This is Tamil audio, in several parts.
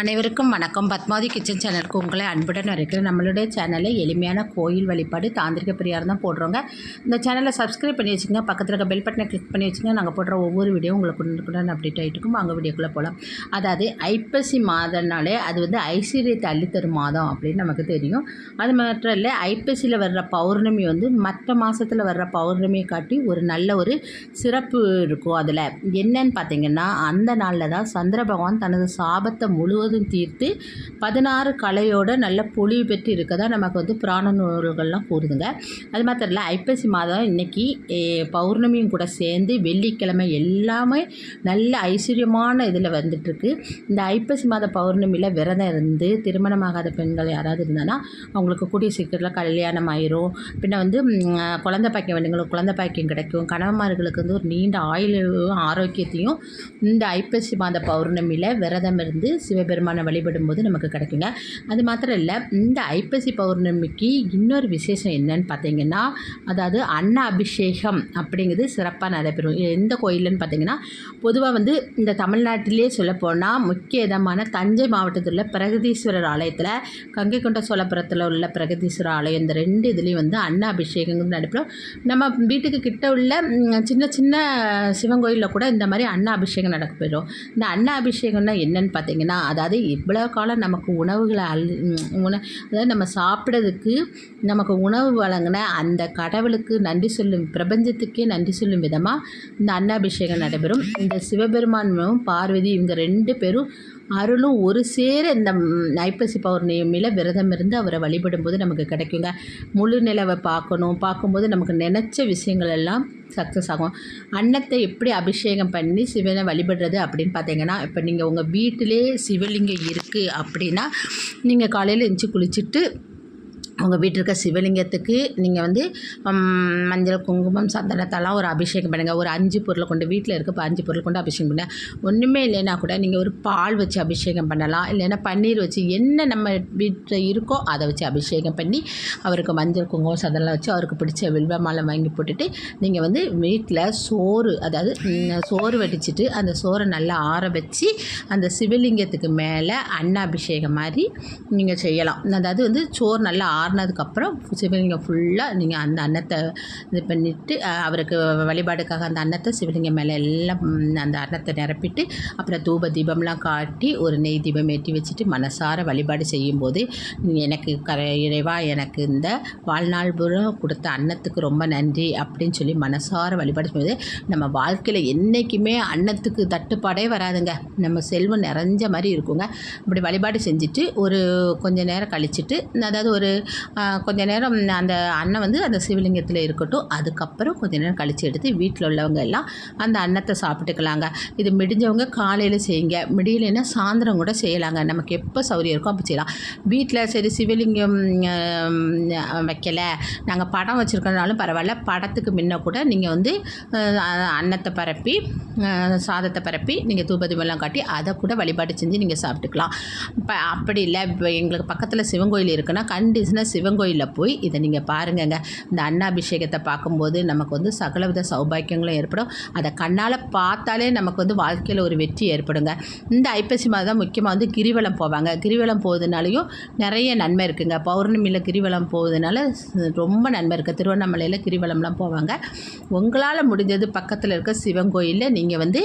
அனைவருக்கும் வணக்கம். பத்மாவதி கிச்சன் சேனலுக்கு உங்களை அன்புடன் வரைக்கிறேன் நம்மளுடைய சேனலில் எளிமையான கோயில் வழிபாடு தாந்திரிக பிரியார் தான் போடுறோங்க. இந்த சேனலை சப்ஸ்கிரைப் பண்ணி வச்சுங்க பக்கத்தில் இருக்க பெல் பட்டனை கிளிக் பண்ணி வச்சுங்க நாங்கள் போடுற ஒவ்வொரு வீடியோ உங்களுக்கு உடனுக்குடன் அப்டேட் ஆகிட்டு இருக்கும். அங்கே வீடியோக்குள்ளே போகலாம் அதாவது ஐப்பசி மாதம்னாலே அது வந்து ஐஸ்வர்யத்தை அள்ளித்தரும் மாதம் அப்படின்னு நமக்கு தெரியும். அது மட்டும் இல்லை ஐப்பசியில் வர்ற பௌர்ணமி வந்து மற்ற மாதத்தில் வர்ற பௌர்ணமியை காட்டி ஒரு நல்ல ஒரு சிறப்பு இருக்கும் அதில். என்னன்னு பார்த்தீங்கன்னா அந்த நாளில் தான் சந்திர பகவான் தனது சாபத்தை முழு முழுவதும் தீர்த்து பதினாறு கலையோட நல்ல பொழிவு பெற்று இருக்கதா நமக்கு வந்து புராண நூல்கள்லாம் கூறுதுங்க. அது மாத்திரம் இல்லை ஐப்பசி மாதம் இன்னைக்கு பௌர்ணமியும் கூட சேர்ந்து வெள்ளிக்கிழமை எல்லாமே நல்ல ஐஸ்வர்யமான இதில் வந்துட்டுருக்கு. இந்த ஐப்பசி மாத பௌர்ணமியில் விரதம் இருந்து திருமணமாகாத பெண்கள் யாராவது இருந்தாங்கன்னா அவங்களுக்கு கூடிய சீக்கிரத்தில் கல்யாணம் ஆயிரும். பின்ன வந்து குழந்த குழந்தை பாக்கியம் வேண்டுங்களுக்கு குழந்தை பாக்கியம் கிடைக்கும். கணவன்மார்களுக்கு வந்து ஒரு நீண்ட ஆயுளையும் ஆரோக்கியத்தையும் இந்த ஐப்பசி மாத பௌர்ணமியில் விரதம் இருந்து சிவபெருமானை வழிபடும் போது நமக்கு கிடைக்குங்க. அது மாத்திரம் இல்லை இந்த ஐப்பசி பௌர்ணமிக்கு இன்னொரு விசேஷம் என்னன்னு பார்த்தீங்கன்னா அதாவது அன்ன அபிஷேகம் அப்படிங்கிறது சிறப்பாக நடைபெறும். எந்த கோயிலுன்னு பார்த்தீங்கன்னா பொதுவாக வந்து இந்த தமிழ்நாட்டிலே சொல்லப்போனால் முக்கிய இடமான தஞ்சை மாவட்டத்தில் உள்ள பிரகதீஸ்வரர் ஆலயத்தில் கங்கை கொண்ட சோழபுரத்தில் உள்ள பிரகதீஸ்வரர் ஆலயம் இந்த ரெண்டு இதுலேயும் வந்து அன்ன அபிஷேகங்கள் நடைபெறும். நம்ம வீட்டுக்கு கிட்ட உள்ள சின்ன சின்ன சிவன் கோயிலில் கூட இந்த மாதிரி அன்ன அபிஷேகம் நடக்கப்பெறும் இந்த அன்ன அபிஷேகம்னா என்னன்னு பார்த்தீங்கன்னா அதாவது இவ்வளோ காலம் நமக்கு உணவுகளை அல் உண அதாவது நம்ம சாப்பிட்றதுக்கு நமக்கு உணவு வழங்கின அந்த கடவுளுக்கு நன்றி சொல்லும் பிரபஞ்சத்துக்கே நன்றி சொல்லும் விதமாக இந்த அன்னாபிஷேகம் நடைபெறும். இந்த சிவபெருமானும் பார்வதி இவங்க ரெண்டு பேரும் அருளும் ஒரு சேர இந்த ஐப்பசி பௌர்ணமியில் விரதம் இருந்து அவரை வழிபடும்போது நமக்கு கிடைக்குங்க. முழு நிலவை பார்க்கணும் பார்க்கும்போது நமக்கு நினச்ச விஷயங்கள் எல்லாம் சக்ஸஸ் ஆகும். அன்னத்தை எப்படி அபிஷேகம் பண்ணி சிவனை வழிபடுறது அப்படின்னு பார்த்தீங்கன்னா இப்போ நீங்கள் உங்கள் வீட்டிலே சிவலிங்கம் இருக்குது அப்படின்னா நீங்கள் காலையில் எழுந்து குளிச்சுட்டு உங்கள் வீட்டில் இருக்க சிவலிங்கத்துக்கு நீங்கள் வந்து மஞ்சள் குங்குமம் சந்தனத்தெல்லாம் ஒரு அபிஷேகம் பண்ணுங்கள் ஒரு அஞ்சு பொருளை கொண்டு வீட்டில் இருக்க இப்போ அஞ்சு பொருள் கொண்டு அபிஷேகம் பண்ணுங்க ஒன்றுமே இல்லைன்னா கூட நீங்கள் ஒரு பால் வச்சு அபிஷேகம் பண்ணலாம். இல்லைன்னா பன்னீர் வச்சு என்ன நம்ம வீட்டில் இருக்கோ அதை வச்சு அபிஷேகம் பண்ணி அவருக்கு மஞ்சள் குங்குமம் சந்தனம் வச்சு அவருக்கு பிடிச்ச வில்வ மாலை வாங்கி போட்டுட்டு நீங்கள் வந்து வீட்டில் சோறு அதாவது சோறு வடிச்சிட்டு அந்த சோறை நல்லா ஆற வச்சு அந்த சிவலிங்கத்துக்கு மேலே அன்னாபிஷேகம் மாதிரி நீங்கள் செய்யலாம். அதாவது வந்து சோறு நல்லா ஆறுனதுக்கப்புறம் சிவலிங்கம் ஃபுல்லாக நீங்கள் அந்த அன்னத்தை இது பண்ணிவிட்டு அவருக்கு வழிபாடுக்காக அந்த அன்னத்தை சிவலிங்கம் மேலே எல்லாம் அந்த அன்னத்தை நிரப்பிட்டு அப்புறம் தூப தீபம்லாம் காட்டி ஒரு நெய் தீபம் ஏற்றி வச்சுட்டு மனசார வழிபாடு செய்யும்போது எனக்கு கர இறைவா எனக்கு இந்த வாழ்நாள் புறம் கொடுத்த அன்னத்துக்கு ரொம்ப நன்றி அப்படின்னு சொல்லி மனசார வழிபாடு செய்யும்போது நம்ம வாழ்க்கையில் என்றைக்குமே அன்னத்துக்கு தட்டுப்பாடே வராதுங்க. நம்ம செல்வம் நிறைஞ்ச மாதிரி இருக்குங்க. இப்படி வழிபாடு செஞ்சுட்டு ஒரு கொஞ்ச நேரம் கழிச்சிட்டு அதாவது ஒரு கொஞ்ச நேரம் அந்த அன்னம் வந்து அந்த சிவலிங்கத்தில் இருக்கட்டும் அதுக்கப்புறம் கொஞ்ச நேரம் கழித்து எடுத்து வீட்டில் உள்ளவங்க எல்லாம் அந்த அன்னத்தை சாப்பிட்டுக்கலாங்க. இது முடிஞ்சவங்க காலையில் செய்யுங்க. முடியலைன்னா சாயந்தரம் கூட செய்யலாங்க. நமக்கு எப்போ சௌரியம் இருக்கோ அப்போ செய்யலாம். வீட்டில் சரி சிவலிங்கம் வைக்கலை. நாங்கள் படம் வச்சுருக்கனாலும் பரவாயில்ல. படத்துக்கு முன்ன கூட நீங்கள் வந்து அன்னத்தை பரப்பி சாதத்தை பரப்பி நீங்கள் தூபதிமெல்லாம் காட்டி அதை கூட வழிபாடு செஞ்சு நீங்கள் சாப்பிட்டுக்கலாம். இப்போ அப்படி இல்லை. இப்போ எங்களுக்கு பக்கத்தில் சிவன் கோயில் இருக்குன்னா கண்டிஷனாக சிவன் கோயிலில் போய் இதை நீங்கள் பாருங்கங்க. இந்த அன்னாபிஷேகத்தை பார்க்கும்போது நமக்கு வந்து சகலவித சௌபாக்கியங்களும் ஏற்படும். அதை கண்ணால் பார்த்தாலே நமக்கு வந்து வாழ்க்கையில் ஒரு வெற்றி ஏற்படுங்க. இந்த ஐப்பசி மாதம் முக்கியமாக வந்து கிரிவலம் போவாங்க. கிரிவலம் போகிறதுனாலையும் நிறைய நன்மை இருக்குங்க. பௌர்ணமியில் கிரிவலம் போகிறதுனால ரொம்ப நன்மை இருக்குது திருவண்ணாமலையில் கிரிவலம்லாம் போவாங்க. உங்களால் முடிஞ்சது பக்கத்தில் இருக்க சிவன் கோயிலில் நீங்கள் வந்து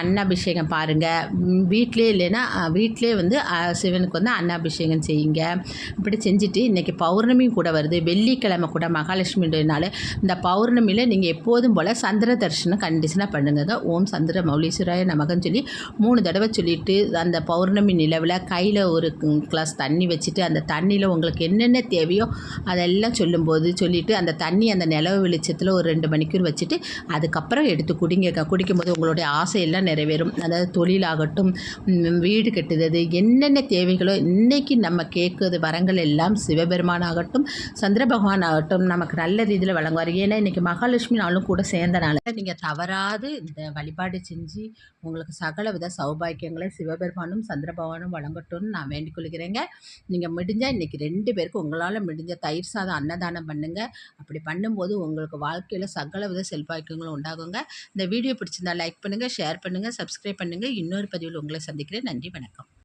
அன்னாபிஷேகம் பாருங்கள் வீட்டிலே இல்லைன்னா வீட்டிலே வந்து சிவனுக்கு வந்து அன்னாபிஷேகம் செய்யுங்க. இப்படி செஞ்சு செஞ்சுட்டு இன்றைக்கி பௌர்ணமியும் கூட வருது. வெள்ளிக்கிழமை கூட மகாலட்சுமியுடைய நாள் இந்த பௌர்ணமியில் நீங்கள் எப்போதும் போல் சந்திர தரிசனம் கண்டிஷனாக பண்ணுங்க. ஓம் சந்திர மௌலீஸ்வராய நமகன்னு சொல்லி மூணு தடவை சொல்லிட்டு அந்த பௌர்ணமி நிலவில் கையில் ஒரு கிளாஸ் தண்ணி வச்சுட்டு அந்த தண்ணியில் உங்களுக்கு என்னென்ன தேவையோ அதெல்லாம் சொல்லும்போது சொல்லிவிட்டு அந்த தண்ணி அந்த நிலவு வெளிச்சத்தில் ஒரு ரெண்டு மணிக்கூர் வச்சுட்டு அதுக்கப்புறம் எடுத்து குடிங்க. குடிக்கும்போது உங்களுடைய ஆசையெல்லாம் நிறைவேறும். அதாவது தொழிலாகட்டும் வீடு கட்டுறது என்னென்ன தேவைகளோ இன்றைக்கி நம்ம கேட்குறது வரங்கள் எல்லாம் எல்லாம் சிவபெருமான் ஆகட்டும் சந்திர பகவான் ஆகட்டும் நமக்கு நல்ல ரீதியில் வழங்குவார். ஏன்னா இன்றைக்கி மகாலட்சுமி நாளும் கூட சேர்ந்தனால நீங்கள் தவறாது இந்த வழிபாடு செஞ்சு உங்களுக்கு சகல வித சௌபாக்கியங்களை சிவபெருமானும் சந்திர பகவானும் வழங்கட்டும்னு நான் வேண்டிக் கொள்கிறேங்க. நீங்கள் முடிஞ்சால் இன்றைக்கி ரெண்டு பேருக்கு உங்களால் முடிஞ்ச தயிர் சாதம் அன்னதானம் பண்ணுங்கள் அப்படி பண்ணும்போது உங்களுக்கு வாழ்க்கையில் சகல வித செல்வாக்கியங்களும் உண்டாகுங்க. இந்த வீடியோ பிடிச்சிருந்தா லைக் பண்ணுங்கள் ஷேர் பண்ணுங்கள் சப்ஸ்கிரைப் பண்ணுங்கள் இன்னொரு பதிவில் உங்களை சந்திக்கிறேன். நன்றி வணக்கம்.